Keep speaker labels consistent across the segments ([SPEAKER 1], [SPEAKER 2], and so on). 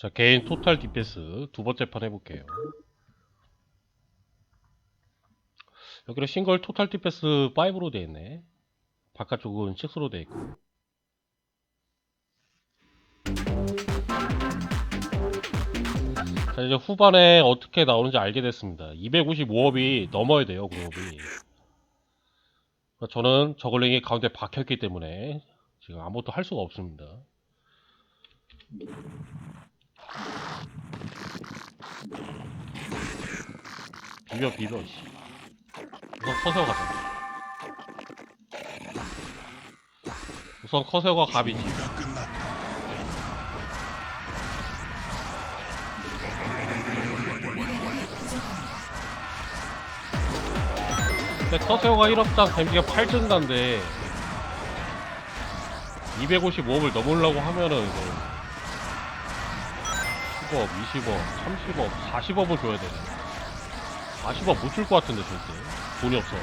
[SPEAKER 1] 자, 개인 토탈 DPS 두 번째 판 해볼게요. 여기는 싱글 토탈 DPS 5로 되어 있네. 바깥쪽은 6로 되어 있고. 자, 이제 후반에 어떻게 나오는지 알게 됐습니다. 255업이 넘어야 돼요, 공업이. 저는 저글링이 가운데 박혔기 때문에 지금 아무것도 할 수가 없습니다. 비벼 비벼 씨. 우선 커세어 가자 우선 커세어가 갑이지 근데 커세어가 1업당 데미지가 8증가인데 255을 넘으려고 하면은 이거 10업, 20업, 30업, 40업을 줘야 되네 40억 못 줄 것 같은데 절대. 돈이 없어.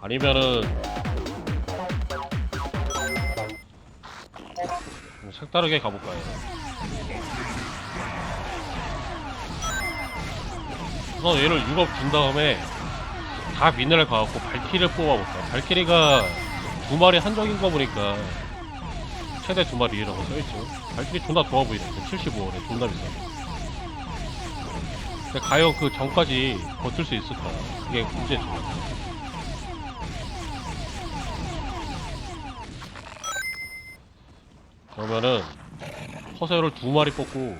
[SPEAKER 1] 아니면은 좀 색다르게 가볼까요? 우선 얘를 6업 준 다음에 다 미네랄 가갖고 발키리를 뽑아볼까? 발키리가 두 마리 한정인 거 보니까 최대 두 마리라고 써있죠. 발키리 존나 좋아 보이네. 75원에 존나 비싸 근데 과연 그 전까지 버틸 수 있을까 그게 문제죠. 그러면은 허세어를 두 마리 뽑고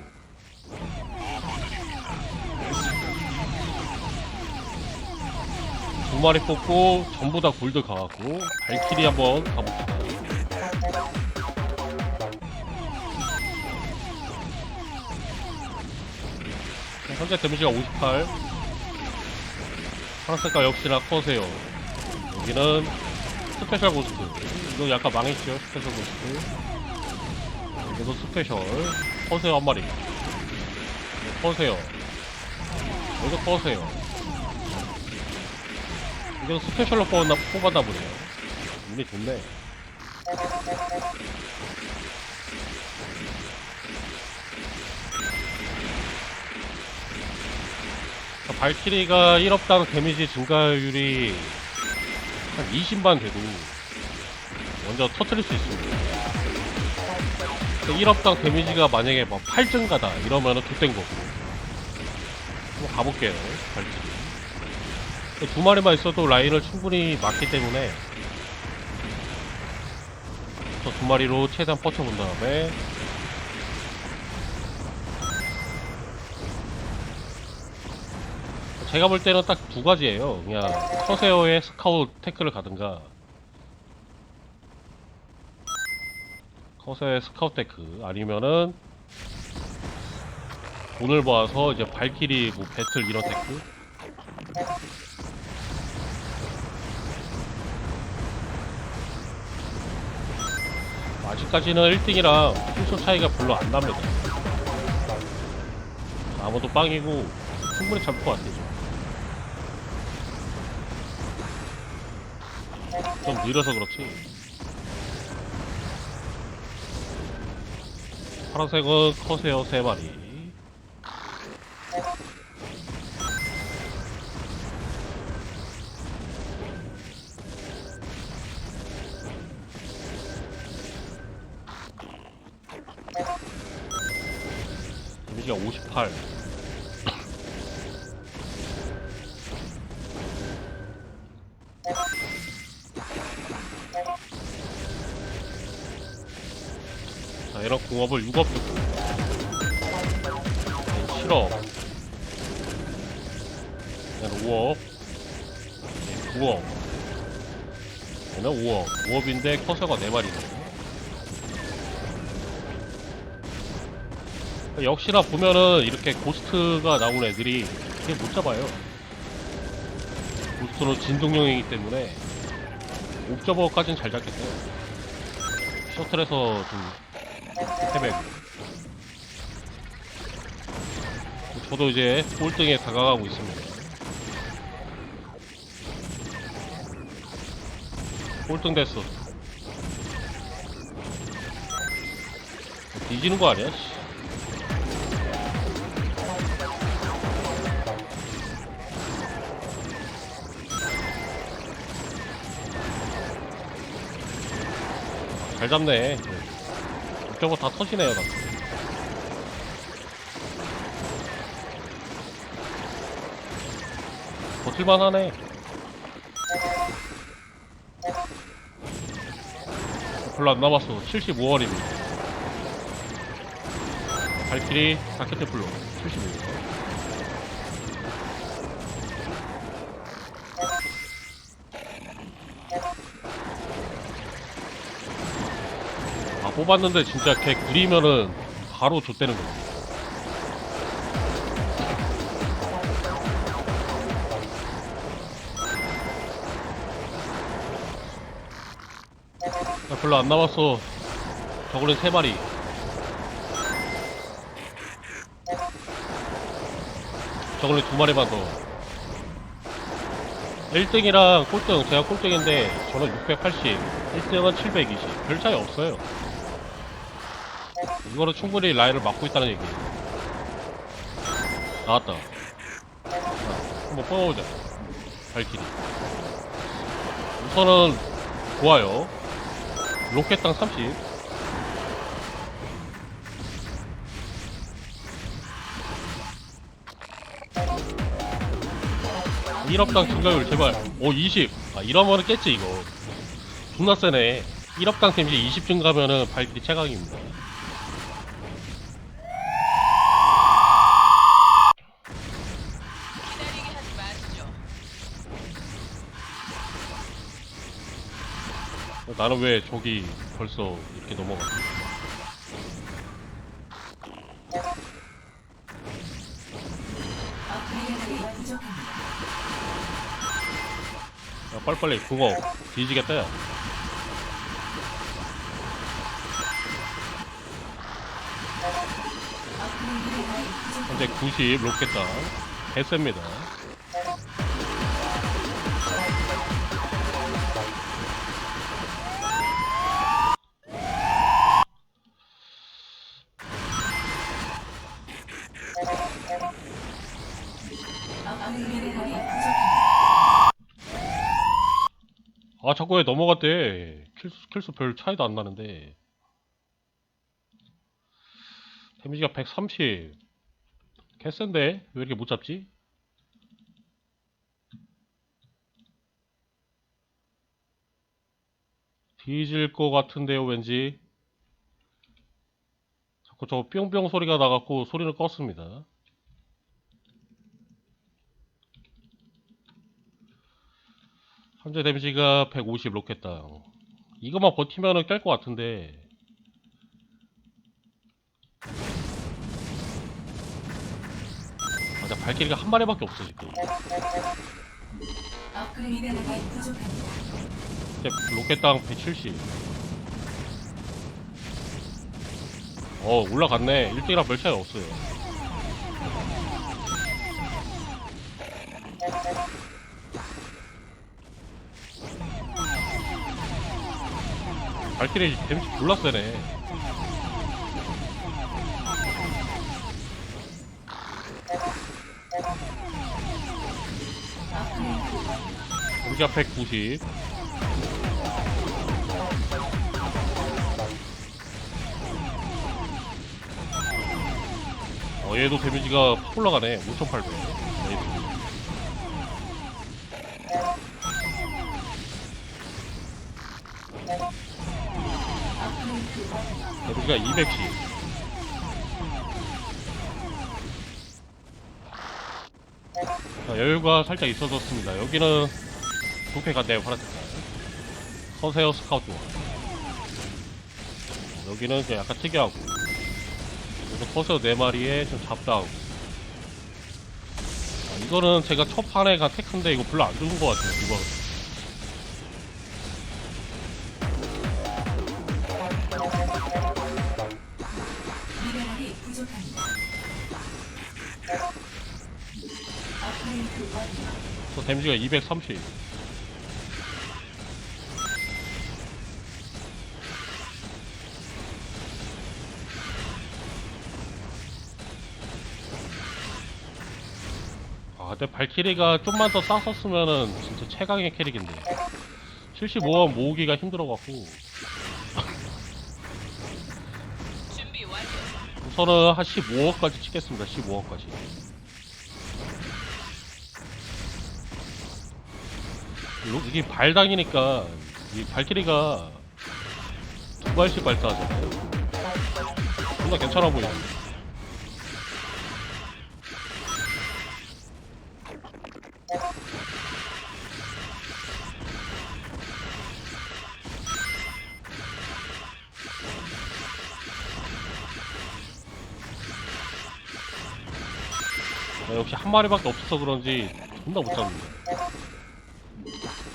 [SPEAKER 1] 두 마리 뽑고 전부 다 골드 가갖고 발키리 한번 가봅시다. 자, 현재 데미지가 58. 파란색깔 역시나 커세요. 여기는 스페셜 고스트. 이거 약간 망했죠, 스페셜 고스트. 여기도 스페셜. 커세요 한 마리. 커세요. 여기도 커세요. 이거 스페셜로 뽑았나, 뽑았나 보네요. 운이 좋네. 자, 발키리가 1업당 데미지 증가율이 한 20만 돼도 먼저 터트릴 수 있습니다. 1업당 데미지가 만약에 뭐 8증가다 이러면은 좆된 거고. 한번 가볼게요. 발키리. 두 마리만 있어도 라인을 충분히 막기 때문에 저 두 마리로 최대한 뻗쳐본 다음에 제가 볼 때는 딱 두 가지예요. 그냥 커세어의 스카웃 태클을 가든가 커세어의 스카웃 태클 아니면은 돈을 모아서 이제 발키리 뭐 배틀 이런 태클 아직까지는 1등이랑 풀소 차이가 별로 안 납니다. 아무도 빵이고 충분히 잡을 것 같아요. 좀 느려서 그렇지. 파란색은 커세요 3마리. 공업을 6업 줬고. 7업. 얘는 5업. 9업. 얘는 5업. 5업인데 커서가 4마리네. 역시나 보면은 이렇게 고스트가 나온 애들이 그게 못 잡아요. 고스트는 진동용이기 때문에 옵저버까지는 잘 잡겠어요. 셔틀에서 좀 헤매고. 저도 이제 꼴등에 다가가고 있습니다. 꼴등 됐어. 뒤지는 거 아니야? 씨. 잘 잡네. 저거 다 터지네요, 다. 버틸만 하네. 별로 안 남았어. 75원입니다. 발길이 다켓테플로 75 뽑았는데 진짜 걔 구리면은 바로 좆되는 거야. 야, 별로 안 남았어. 저거는 세 마리. 저거는 두 마리만 더. 1등이랑 꼴등, 제가 꼴등인데, 저는 680, 1등은 720. 별 차이 없어요. 이거는 충분히 라인을 막고 있다는 얘기예요. 나왔다. 자, 한번 뽑아보자. 발길이. 우선은, 좋아요. 로켓당 30. 일업당 증가율 제발. 오, 20. 아, 이러면은 깼지, 이거. 존나 세네. 1업당 데미지 20 증가면은 발길이 최강입니다. 나는 왜 저기 벌써 이렇게
[SPEAKER 2] 부족합니다.
[SPEAKER 1] 야, 빨리빨리 그거 뒤지겠다 야 현재 90 로켓당 개셉니다 아 자꾸 왜 넘어갔대. 킬수, 킬수 별 차이도 안 나는데. 데미지가 130 개센데? 왜 이렇게 못 잡지? 뒤질 것 같은데요 왠지. 자꾸 저 뿅뿅 소리가 나갖고 소리를 껐습니다 현재 데미지가 150 로켓당 이것만 버티면은 깰 것 같은데. 맞아 발길이가 한 마리밖에 없어 지금. 로켓당 170 어 올라갔네. 1등이랑 별 차이 없어요 발길이 데미지 졸라 세네 우리가 190 어, 얘도 데미지가 확 올라가네. 5,800. 데미지가 210. 자, 여유가 살짝 있어졌습니다. 여기는 부패 같네요, 파란색. 서세어 스카우트. 여기는 좀 약간 특이하고. 그래서 커서 4마리에 좀 잡다하고 아, 이거는 제가 첫 판에 간 테크인데 이거 별로 안 좋은 것 같아요 이거 저 데미지가 230 아 근데 발키리가 좀만 더 쌌었으면은 진짜 최강의 캐릭인데. 75원 모으기가 힘들어갖고 우선은 한 15억까지 찍겠습니다. 15억까지. 이게 발당이니까 이 발키리가 두 발씩 발사하잖아요. 존나 괜찮아 보이네 역시 한 마리밖에 없어서 그런지 존나 못 잡는다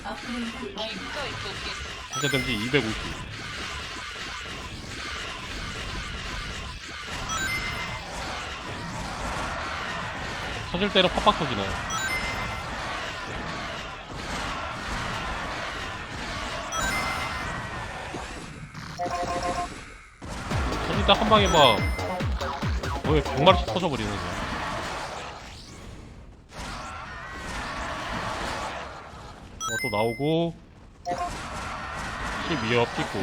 [SPEAKER 2] 업그레이드 완료.
[SPEAKER 3] 기꺼이 돕겠습니다.
[SPEAKER 1] 현재 댐지 250 터질 때는 팍팍 터지네 터질 때 한 방에 막 거의 100마리씩 터져버리는 거야 어, 또 나오고. 12업 찍고.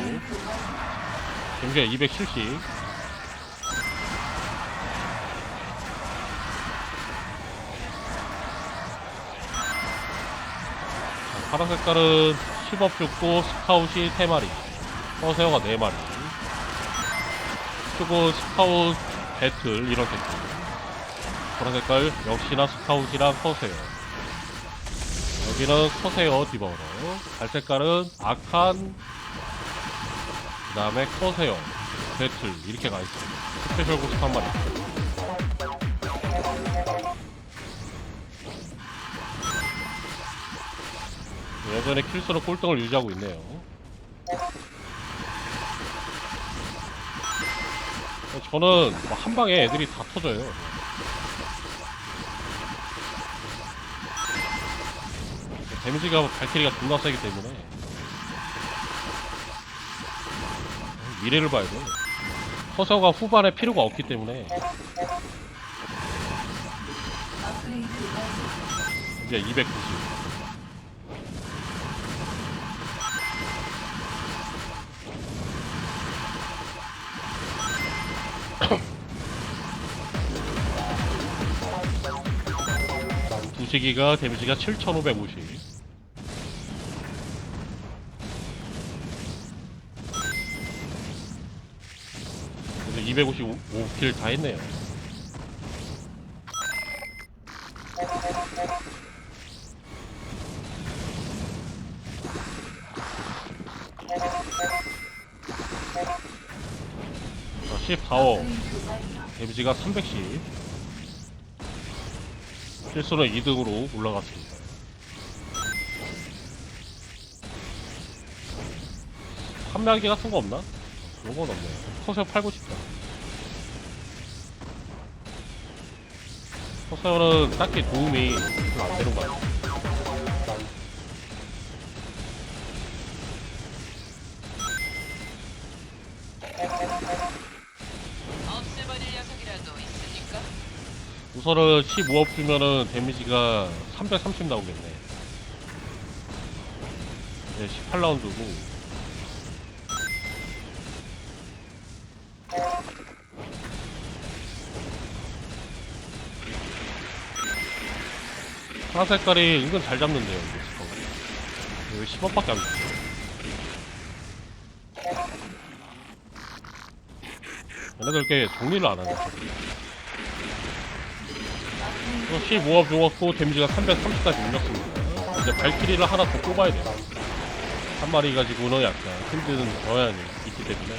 [SPEAKER 1] 경기가 270 자, 파란 색깔은 10업 죽고 스카웃이 3마리. 서세어가 4마리. 그리고 스카웃 배틀 이런 색깔 파란 색깔 역시나 스카웃이랑 서세어 여기는 커세어 디버러 갈색깔은 아칸 그 다음에 커세어 배틀 이렇게 가있어요. 스페셜 고스트 한 마리. 여전히 킬수로 꼴등을 유지하고 있네요. 저는 뭐한 방에 애들이 다 터져요 데미지가 발키리가 존나 세기 때문에. 미래를 봐야 돼. 허서가 후반에 필요가 없기 때문에. 이제 290 두시기가 데미지가 7550 255킬 다 했네요. 자, 14호.
[SPEAKER 2] 업그레이드 완료.
[SPEAKER 1] 데미지가 310 실수는 2등으로 올라갔습니다. 판매하기 같은 거 없나? 그런 건 없네요. 커세어 팔고 싶 다 커세어는 딱히 도움이 별로 안 되는 것 같아요
[SPEAKER 3] 없애버릴 녀석이라도 있으니까.
[SPEAKER 1] 우선은 15업 주면은 데미지가 330 나오겠네. 네, 18라운드고. 파란 색깔이 은근 잘 잡는데요, 이거 스커. 이거 10원밖에 안 돼. 얘네들 꽤 정리를 안 하네, 저기. 15업 죽었고 데미지가 330까지 올렸습니다. 이제 발키리를 하나 더 뽑아야 돼요. 한 마리 가지고는 약간 힘든 저양이 있기 때문에.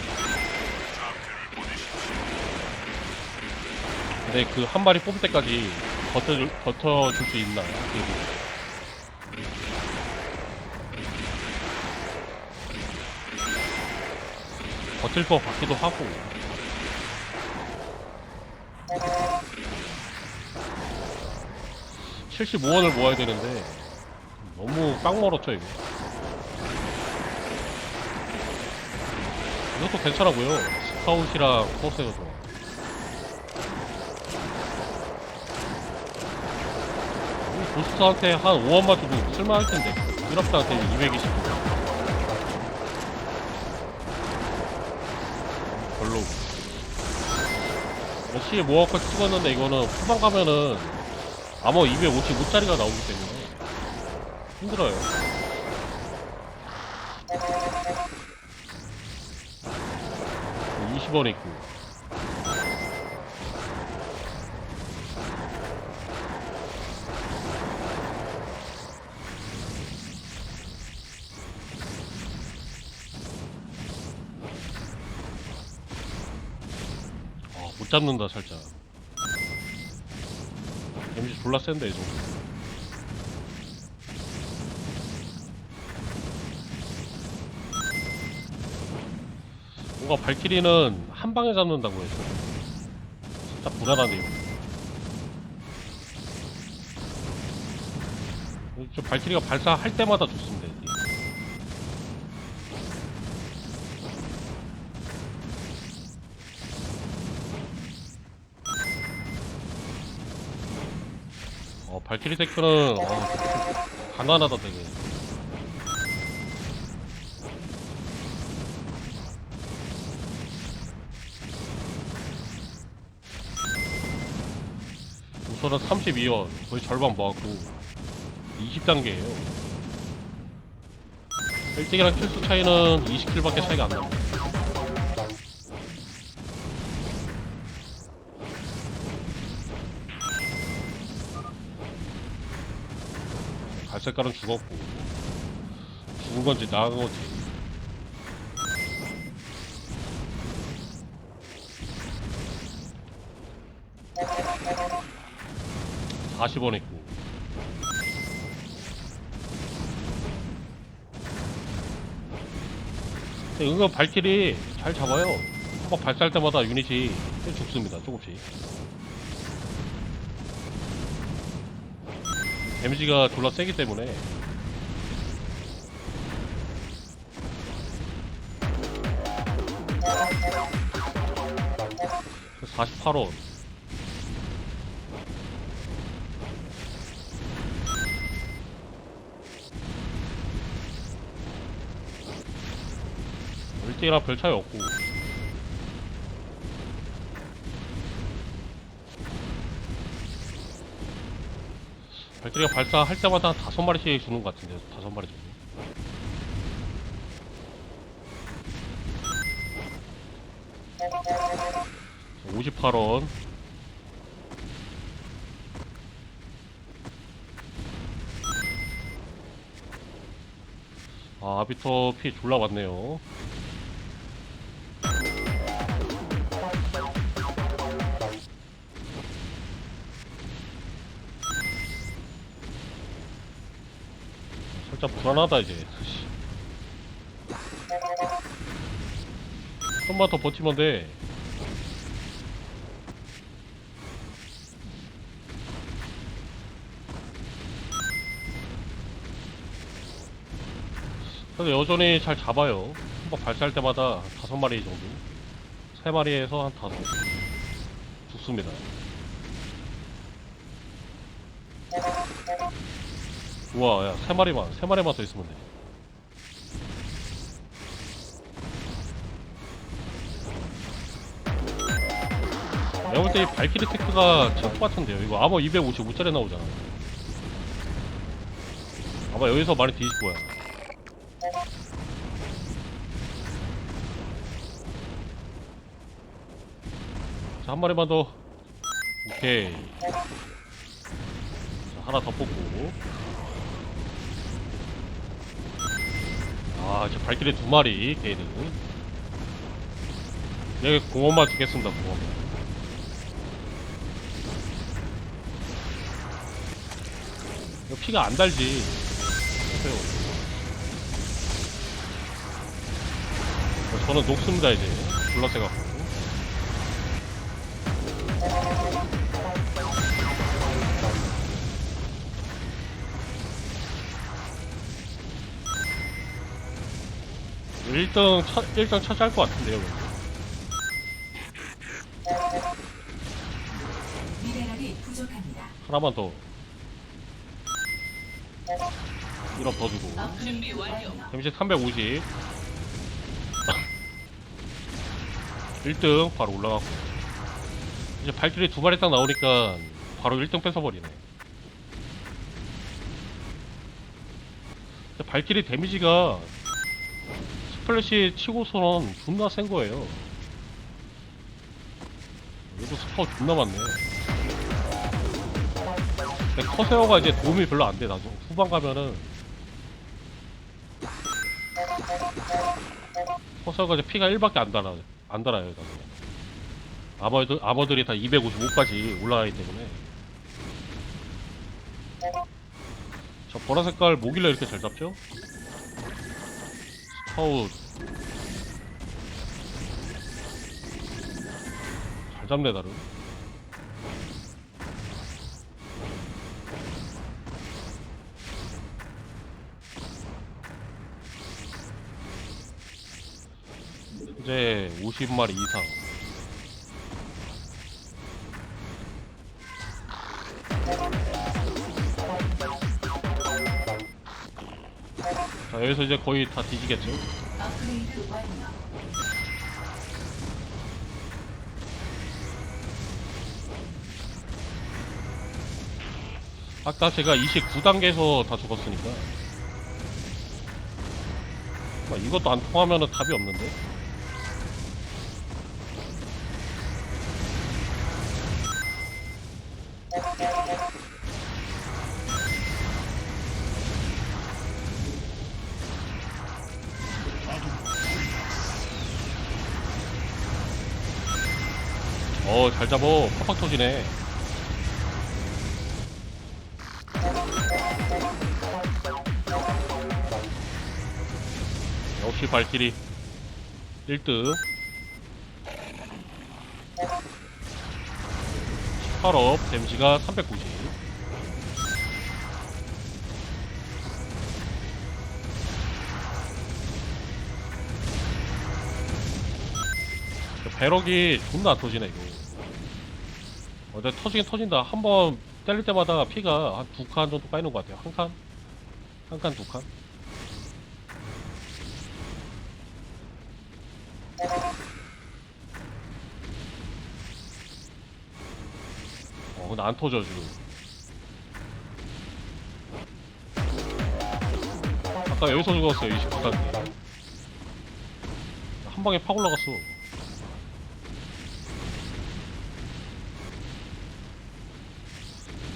[SPEAKER 1] 근데 그 한 마리 뽑을 때까지 버텨줄, 버텨줄 수 있나. 버틸 것 같기도 하고. 75원을 모아야 되는데 너무 깡 멀었죠 이거 이것도 괜찮아고요 스카웃이랑 포스에서 좋아 이 보스한테 한 5원만 주고 쓸만할 텐데 1업사한테 220 별로 역시 모아커 찍었는데 이거는 후반 가면은 아마 255짜리가 나오기 때문에 힘들어요. 뭐 20원 있고. 잡는다, 살짝. 데미지 졸라 센데, 이 정도. 뭔가 발키리는 한 방에 잡는다고 해서 살짝 불안하네요. 저 발키리가 발사할 때마다 좋습니다. 이게. 어, 가난하다 되게. 우선은 32원 거의 절반 모았고 20단계예요 1등이랑 킬수 차이는 20킬밖에 차이가 안 납니 다 갈색깔은 죽었고. 죽은 건지 나간 건지. 40원 있고. 은근 발길이 잘 잡아요. 한번 발사할 때마다 유닛이 꽤 죽습니다 조금씩 데미지가 졸라 세기 때문에. (48원) 일대이랑 별 차이 없고 발길이가 발사할 때마다 한 다섯 마리씩 주는 것 같은데 다섯 마리 정도 58원. 아 아비터 피 졸라 왔네요 불안하다 이제. 씨. 좀만 더 버티면 돼. 근데 여전히 잘 잡아요. 한번 발사할 때마다 다섯 마리 정도. 세 마리에서 한 다섯. 죽습니다 우와 야세 마리만 세 마리만 더 있으면 돼 내가 볼때 이 발키리 테크가 최고 같은데요 이거 아머 255짜리 나오잖아 아마 여기서 많이 뒤질 거야 자, 한 마리만 더. 오케이. 자, 하나 더 뽑고. 아, 이제 발길이 두 마리, 걔는. 여기 공원만 주겠습니다, 공원. 이거 피가 안 달지. 저는 녹습니다, 이제. 불러세갖 1등 차, 1등 차지할 것 같은데요 왠지.
[SPEAKER 2] 미네랄이 부족합니다.
[SPEAKER 1] 하나만 더 1업 더 주고
[SPEAKER 3] 준비 완료.
[SPEAKER 2] 완료.
[SPEAKER 1] 데미지 350 1등 바로 올라갔고 이제 발길이 두 마리 딱 나오니까 바로 1등 뺏어버리네 발길이 데미지가 스 플래시 치고서는 존나 센 거예요. 얘도 스파우 존나 많네. 근데 커세어가 이제 도움이 별로 안 돼 나중 후반 가면은. 커서가 이제 피가 1밖에 안 달아 안 달아요 나중에 아머들, 아머들이 다 255까지 올라가기 때문에. 저 보라 색깔 뭐길래 이렇게 잘 잡죠? 스파우 잘 잡네 나름 현재 50마리 이상 자 여기서 이제 거의 다 뒤지겠죠. 아까 제가 29단계에서 다 죽었으니까 막 이것도 안 통하면 답이 없는데 어 잘 잡어. 팍팍 터지네. 역시 발길이 1등 18업 데미지가 390 배럭이 존나 안 터지네 이거 어, 근데 터지긴 터진다. 한 번 때릴 때마다 피가 한 두 칸 정도 까이는 것 같아요. 한 칸? 한 칸, 두 칸? 어 근데 안 터져 지금. 아까 여기서 죽었어요 29단계 한 방에 팍 올라갔어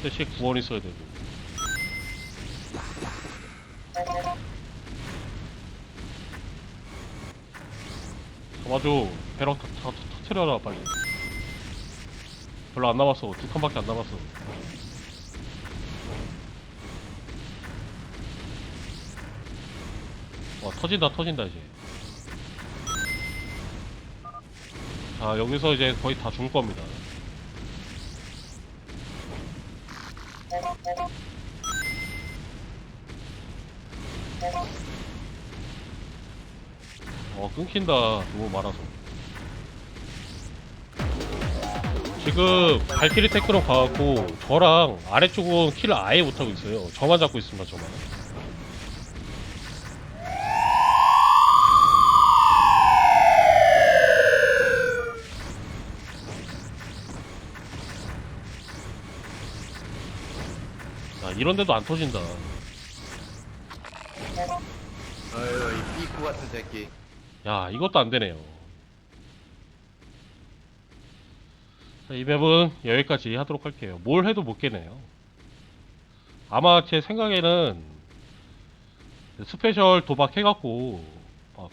[SPEAKER 1] 대시에 구원 있어야 되고. 잡아줘 배럭 터, 터, 터, 터트려라 빨리. 별로 안 남았어. 두 칸밖에 안 남았어. 와 터진다 터진다 이제. 자 여기서 이제 거의 다 죽을 겁니다 어 끊긴다. 너무 많아서. 지금 발키리 테크로 가갖고 저랑 아래쪽은 킬을 아예 못하고 있어요. 저만 잡고 있습니다 저만. 아 이런데도 안 터진다.
[SPEAKER 4] 아유 이 삐꾸 같은 새끼
[SPEAKER 1] 야 이것도 안 되네요. 자, 이 맵은 여기까지 하도록 할게요. 뭘 해도 못 깨네요. 아마 제 생각에는 스페셜 도박 해갖고 막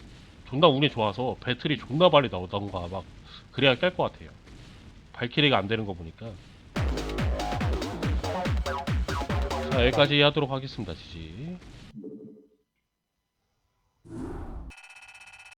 [SPEAKER 1] 존나 운이 좋아서 배틀이 존나 빨리 나오던가 막 그래야 깰 것 같아요. 발키리가 안 되는 거 보니까. 자 여기까지 하도록 하겠습니다. 지지.